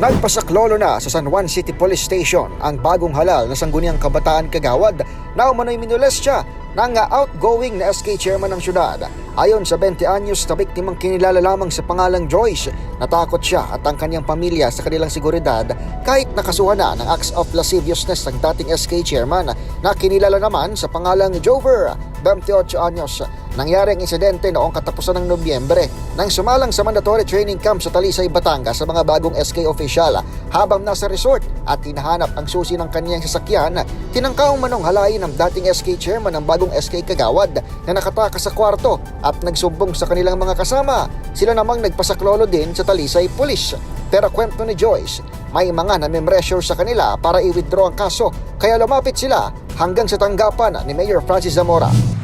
Nagpasaklolo na sa San Juan City Police Station ang bagong halal na sangguniang kabataan kagawad na umano'y minules siya ng outgoing na SK chairman ng syudad. Ayon sa 20 anyos na biktimang kinilala lamang sa pangalang Joyce, natakot siya at ang kanyang pamilya sa kanilang seguridad kahit nakasuhan na ng acts of lasciviousness ng dating SK chairman na kinilala naman sa pangalang Jover, 28 anyos. Nangyari ang insidente noong katapusan ng Nobyembre nang sumalang sa mandatory training camp sa Talisay, Batangas sa mga bagong SK official habang nasa resort at hinahanap ang susi ng kanyang sasakyan, tinangkaong manong halayin ng dating SK chairman ng bagong SK Kagawad na nakatakas sa kwarto at nagsumbong sa kanilang mga kasama. Sila namang nagpasaklolo din sa Talisay Police. Pero kwento ni Joyce, may mga namimressure sa kanila para i-withdraw ang kaso kaya lumapit sila hanggang sa tanggapan ni Mayor Francis Zamora.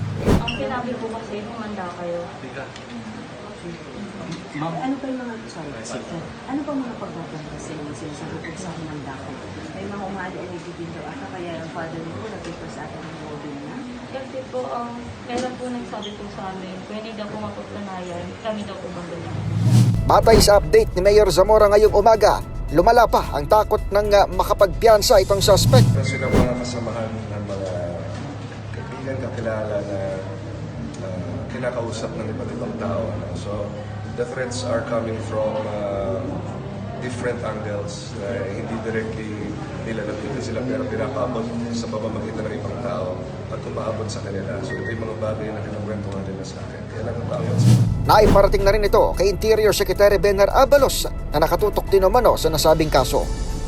Sinabi po kasi, humanda kayo. Ano pa yung mga, sorry, sige. Ano pa mga pagbabanggap sa inyo sinasabi ko sa akin ng dako? May mga umali-alay dito ata kaya ang father niyo po nag-request sa atin ng moving na? Kasi po, ang meron po nagsabi po sa amin, hindi daw po mapatunayan, kami daw po magaling. Batay sa update ni Mayor Zamora ngayong umaga, lumala pa ang takot ng uh, makapagpiansa itong suspect. Silang mga kasamahan ng mga kaibigan, kakilala na kinakausap ng iba't ibang tao. Ano? So, the threats are coming from uh, different angles na hindi directly nilalapitan sila pero pinapaabot sa pamamagitan ng ibang tao at umaabot sa kanila. So, ito yung mga bagay na kinakwentuhan nila sa akin. Kaya lang natakot sila. Naiparating na rin ito kay Interior Secretary Benar Abalos na nakatutok din umano sa nasabing kaso.